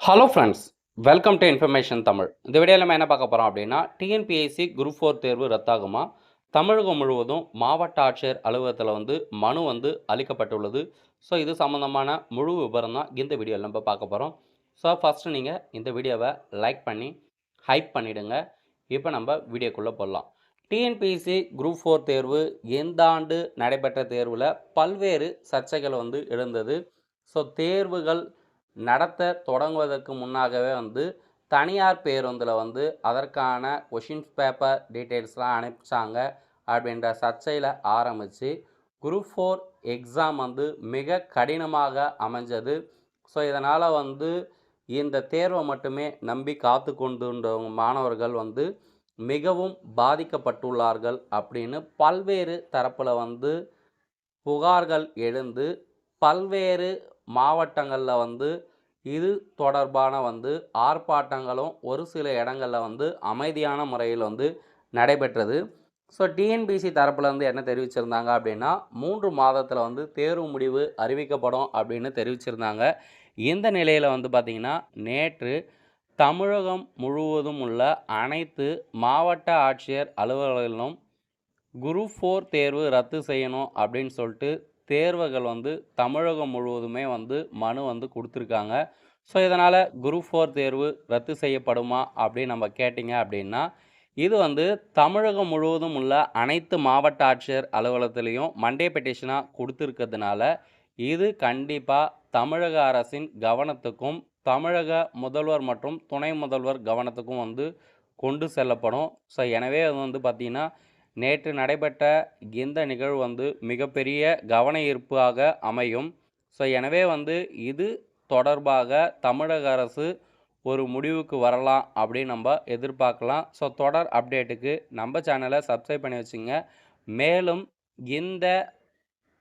Hello friends welcome to information Tamil இந்த வீடியோவில் நம்ம என்ன பார்க்க போகிறோம் அப்படின்னா டிஎன்பிஎஸ்சி குரூப் ஃபோர் தேர்வு ரத்தாகுமா? தமிழகம் முழுவதும் மாவட்ட ஆட்சியர் அலுவலகத்தில் வந்து மனு வந்து அளிக்கப்பட்டுள்ளது. ஸோ இது சம்மந்தமான முழு விவரம் தான் இந்த வீடியோவில் நம்ம பார்க்க போகிறோம் ஸோ ஃபஸ்ட்டு நீங்கள் இந்த வீடியோவை லைக் பண்ணி ஹைப் பண்ணிவிடுங்க இப்போ நம்ம வீடியோக்குள்ளே போடலாம். டிஎன்பிஎஸ்சி குரூப் ஃபோர் தேர்வு எந்த ஆண்டு நடைபெற்ற தேர்வில் பல்வேறு சர்ச்சைகள் வந்து எழுந்தது. ஸோ தேர்வுகள் நடத்த தொடங்குவதற்கு முன்னாகவே வந்து தனியார் பேருந்தில் வந்து அதற்கான கொஷின்ஸ் பேப்பர் டீட்டெயில்ஸ்லாம் அனுப்பிச்சாங்க அப்படின்ற சர்ச்சையில் ஆரம்பித்து குரூப் ஃபோர் எக்ஸாம் வந்து மிக கடினமாக அமைஞ்சது. ஸோ இதனால் வந்து இந்த தேர்வை மட்டுமே நம்பி காத்து கொண்டுன்றவங்க மாணவர்கள் வந்து மிகவும் பாதிக்கப்பட்டுள்ளார்கள் அப்படின்னு பல்வேறு தரப்பில் வந்து புகார்கள் எழுந்து பல்வேறு மாவட்டங்களில் வந்து இது தொடர்பான வந்து ஆர்ப்பாட்டங்களும் ஒரு சில இடங்களில் வந்து அமைதியான முறையில் வந்து நடைபெற்றது. ஸோ டிஎன்பிசி தரப்பில் வந்து என்ன தெரிவிச்சிருந்தாங்க அப்படின்னா மூன்று மாதத்தில் வந்து தேர்வு முடிவு அறிவிக்கப்படும் அப்படின்னு தெரிவிச்சிருந்தாங்க. இந்த நிலையில் வந்து பார்த்திங்கன்னா நேற்று தமிழகம் முழுவதும் உள்ள அனைத்து மாவட்ட ஆட்சியர் அலுவலர்களும் குரூப் ஃபோர் தேர்வு ரத்து செய்யணும் அப்படின்னு சொல்லிட்டு தேர்வுகள் வந்து தமிழகம் முழுவதுமே வந்து மனு வந்து கொடுத்துருக்காங்க. ஸோ இதனால் குரூப் ஃபோர் தேர்வு ரத்து செய்யப்படுமா அப்படின்னு நம்ம கேட்டிங்க அப்படின்னா இது வந்து தமிழகம் முழுவதும் உள்ள அனைத்து மாவட்ட ஆட்சியர் அலுவலகத்திலையும் மண்டே பெட்டிஷனாக கொடுத்துருக்கிறதுனால இது கண்டிப்பாக தமிழக அரசின் கவனத்துக்கும் தமிழக முதல்வர் மற்றும் துணை முதல்வர் கவனத்துக்கும் வந்து கொண்டு செல்லப்படும். ஸோ எனவே அது வந்து பார்த்திங்கன்னா நேற்று நடைபெற்ற இந்த நிகழ்வு வந்து மிகப்பெரிய கவன ஈர்ப்பாக அமையும். ஸோ எனவே வந்து இது தொடர்பாக தமிழக அரசு ஒரு முடிவுக்கு வரலாம் அப்படின்னு நம்ம எதிர்பார்க்கலாம். ஸோ தொடர் அப்டேட்டுக்கு நம்ம சேனலை சப்ஸ்கிரைப் பண்ணி வச்சுங்க. மேலும் இந்த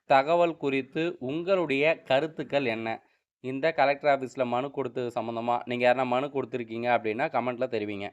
தகவல் குறித்து உங்களுடைய கருத்துக்கள் என்ன? இந்த கலெக்டர் ஆஃபீஸில் மனு கொடுத்தது சம்மந்தமாக நீங்கள் யாருனா மனு கொடுத்துருக்கீங்க அப்படின்னா கமெண்ட்டில் தெரிவிங்க.